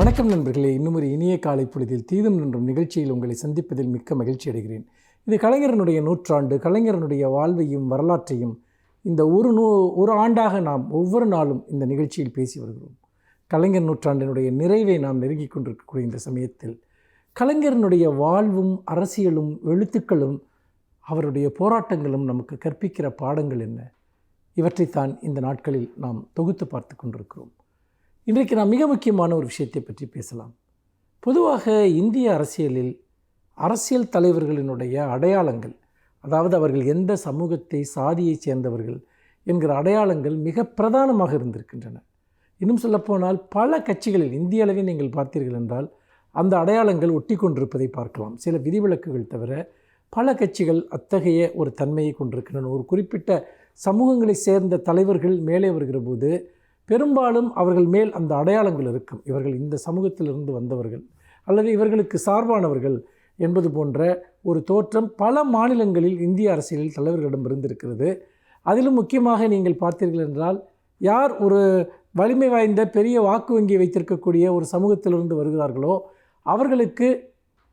வணக்கம் நண்பர்களே. இன்னும் ஒரு இனிய காலை பொழுதில் தீதும் நின்றும் நிகழ்ச்சியில் உங்களை சந்திப்பதில் மிக்க மகிழ்ச்சி அடைகிறேன். இது கலைஞரனுடைய நூற்றாண்டு கலைஞரனுடைய வாழ்வையும் வரலாற்றையும் இந்த ஒரு நூ ஒரு ஆண்டாக நாம் ஒவ்வொரு நாளும் இந்த நிகழ்ச்சியில் பேசி வருகிறோம். கலைஞர் நூற்றாண்டினுடைய நிறைவை நாம் நெருங்கிக் கொண்டிருக்கக்கூடிய இந்த சமயத்தில் கலைஞரனுடைய வாழ்வும் அரசியலும் எழுத்துக்களும் அவருடைய போராட்டங்களும் நமக்கு கற்பிக்கிற பாடங்கள் என்ன? இவற்றைத்தான் இந்த நாட்களில் நாம் தொகுத்து பார்த்து கொண்டிருக்கிறோம். இன்றைக்கு நாம் மிக முக்கியமான ஒரு விஷயத்தை பற்றி பேசலாம். பொதுவாக இந்திய அரசியலில் அரசியல் தலைவர்களினுடைய அடையாளங்கள் அதாவது அவர்கள் எந்த சமூகத்தை சாதியைச் சேர்ந்தவர்கள் என்கிற அடையாளங்கள் மிக பிரதானமாக இருந்திருக்கின்றன. இன்னும் சொல்லப்போனால் பல கட்சிகளில் இந்திய அளவில் நீங்கள் பார்த்தீர்கள் என்றால் அந்த அடையாளங்கள் ஒட்டி கொண்டிருப்பதை பார்க்கலாம். சில விதிவிலக்குகள் தவிர பல கட்சிகள் அத்தகைய ஒரு தன்மையை கொண்டிருக்கின்றன. ஒரு குறிப்பிட்ட சமூகங்களை சேர்ந்த தலைவர்கள் மேலே வருகிற போது பெரும்பாலும் அவர்கள் மேல் அந்த அடையாளங்கள் இருக்கும். இவர்கள் இந்த சமூகத்திலிருந்து வந்தவர்கள் அல்லது இவர்களுக்கு சார்பானவர்கள் என்பது போன்ற ஒரு தோற்றம் பல மாநிலங்களில் இந்திய அரசியலில் தலைவர்களிடம் இருந்திருக்கிறது. அதிலும் முக்கியமாக நீங்கள் பார்த்தீர்கள் என்றால் யார் ஒரு வலிமை வாய்ந்த பெரிய வாக்கு வங்கி வைத்திருக்கக்கூடிய ஒரு சமூகத்திலிருந்து வருகிறார்களோ அவர்களுக்கு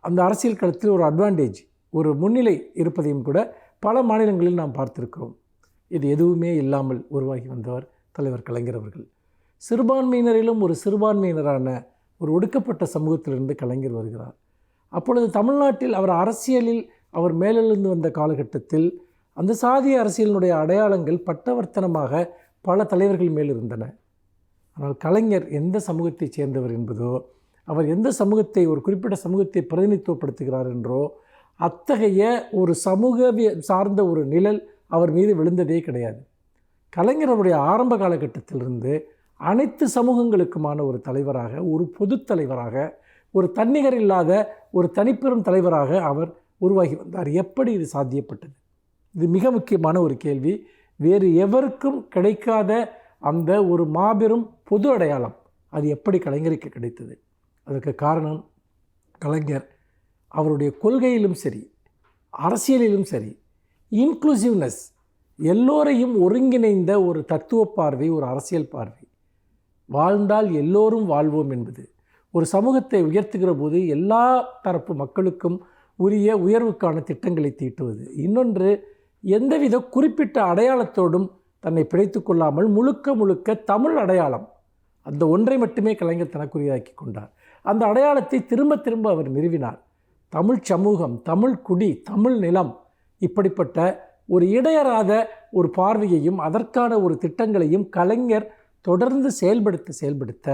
அந்த அரசியல் களத்தில் ஒரு அட்வான்டேஜ் ஒரு முன்னிலை இருப்பதையும் கூட பல மாநிலங்களில் நாம் பார்த்திருக்கிறோம். இது எதுவுமே இல்லாமல் உருவாகி வந்தவர் தலைவர் கலைஞர் அவர்கள். சிறுபான்மையினரிலும் ஒரு சிறுபான்மையினரான ஒரு ஒடுக்கப்பட்ட சமூகத்திலிருந்து கலைஞர் வருகிறார். அப்பொழுது தமிழ்நாட்டில் அவர் அரசியலில் அவர் மேலெழுந்து வந்த காலகட்டத்தில் அந்த சாதிய அரசியலினுடைய அடையாளங்கள் பட்டவர்த்தனமாக பல தலைவர்கள் மேல் இருந்தன. ஆனால் கலைஞர் எந்த சமூகத்தைச் சேர்ந்தவர் என்பதோ அவர் எந்த சமூகத்தை ஒரு குறிப்பிட்ட சமூகத்தை பிரதிநிதித்துவப்படுத்துகிறார் என்றோ அத்தகைய ஒரு சமூக சார்ந்த ஒரு நிழல் அவர் மீது விழுந்ததே கிடையாது. கலைஞர் ஆரம்ப காலகட்டத்திலிருந்து அனைத்து சமூகங்களுக்குமான ஒரு தலைவராக ஒரு பொது தலைவராக ஒரு தன்னிகர் இல்லாத ஒரு தனிப்பெரும் தலைவராக அவர் உருவாகி வந்தார். எப்படி இது சாத்தியப்பட்டது? இது மிக முக்கியமான ஒரு கேள்வி. வேறு எவருக்கும் கிடைக்காத அந்த ஒரு மாபெரும் பொது அடையாளம் அது எப்படி கலைஞருக்கு கிடைத்தது? அதற்கு காரணம் கலைஞர் அவருடைய கொள்கையிலும் சரி அரசியலிலும் சரி இன்க்ளூசிவ்னஸ் எல்லோரையும் ஒருங்கிணைந்த ஒரு தத்துவ பார்வை ஒரு அரசியல் பார்வை. வாழ்ந்தால் எல்லோரும் வாழ்வோம் என்பது. ஒரு சமூகத்தை உயர்த்துகிற போது எல்லா தரப்பு மக்களுக்கும் உரிய உயர்வுக்கான திட்டங்களை தீட்டுவது. இன்னொன்று எந்தவித குறிப்பிட்ட அடையாளத்தோடும் தன்னை பிழைத்து கொள்ளாமல் முழுக்க முழுக்க தமிழ் அடையாளம் அந்த ஒன்றை மட்டுமே கலைஞர் தனக்குரியதாக்கி கொண்டார். அந்த அடையாளத்தை திரும்ப திரும்ப அவர் நிறுவினார். தமிழ் சமூகம் தமிழ் குடி தமிழ் நிலம் இப்படிப்பட்ட ஒரு இடையறாத ஒரு பார்வையையும் அதற்கான ஒரு திட்டங்களையும் கலைஞர் தொடர்ந்து செயல்படுத்த செயல்படுத்த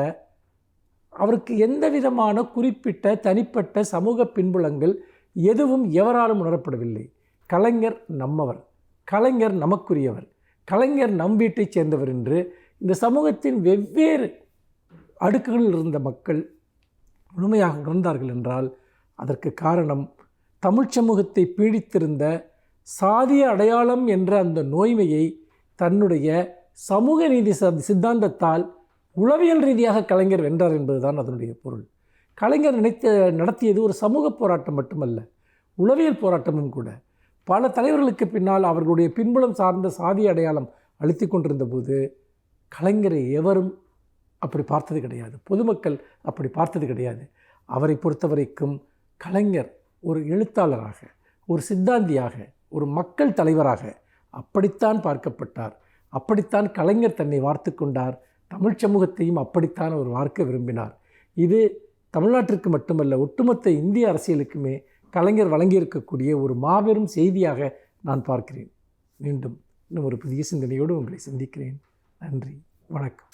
அவருக்கு எந்த விதமான குறிப்பிட்ட தனிப்பட்ட சமூக பின்புலங்கள் எதுவும் எவராலும் உணரப்படவில்லை. கலைஞர் நம்மவர். கலைஞர் நமக்குரியவர். கலைஞர் நம் வீட்டைச் சேர்ந்தவர் என்று இந்த சமூகத்தின் வெவ்வேறு அடுக்குகளில் இருந்த மக்கள் முழுமையாக உணர்ந்தார்கள் என்றால் அதற்கு காரணம் தமிழ் சமூகத்தை பீடித்திருந்த சாதிய அடையாளம் என்ற அந்த நோய்மையை தன்னுடைய சமூக நீதி சித்தாந்தத்தால் உளவியல் ரீதியாக கலைஞர் வென்றார் என்பதுதான் அதனுடைய பொருள். கலைஞர் நினைத்த நடத்தியது ஒரு சமூக போராட்டம் மட்டுமல்ல உளவியல் போராட்டமும் கூட. பல தலைவர்களுக்கு பின்னால் அவர்களுடைய பின்புலம் சார்ந்த சாதி அடையாளம் அழுத்தி கொண்டிருந்த போது கலைஞரை எவரும் அப்படி பார்த்தது கிடையாது. பொதுமக்கள் அப்படி பார்த்தது கிடையாது. அவரை பொறுத்தவரைக்கும் கலைஞர் ஒரு எழுத்தாளராக ஒரு சித்தாந்தியாக ஒரு மக்கள் தலைவராக அப்படித்தான் பார்க்கப்பட்டார். அப்படித்தான் கலைஞர் தன்னை வார்த்து கொண்டார். தமிழ் சமூகத்தையும் அப்படித்தான் அவர் வார்க்க விரும்பினார். இது தமிழ்நாட்டிற்கு மட்டுமல்ல ஒட்டுமொத்த இந்திய அரசியலுக்குமே கலைஞர் வழங்கியிருக்கக்கூடிய ஒரு மாபெரும் செய்தியாக நான் பார்க்கிறேன். மீண்டும் இன்னும் ஒரு புதிய சிந்தனையோடு உங்களை சந்திக்கிறேன். நன்றி. வணக்கம்.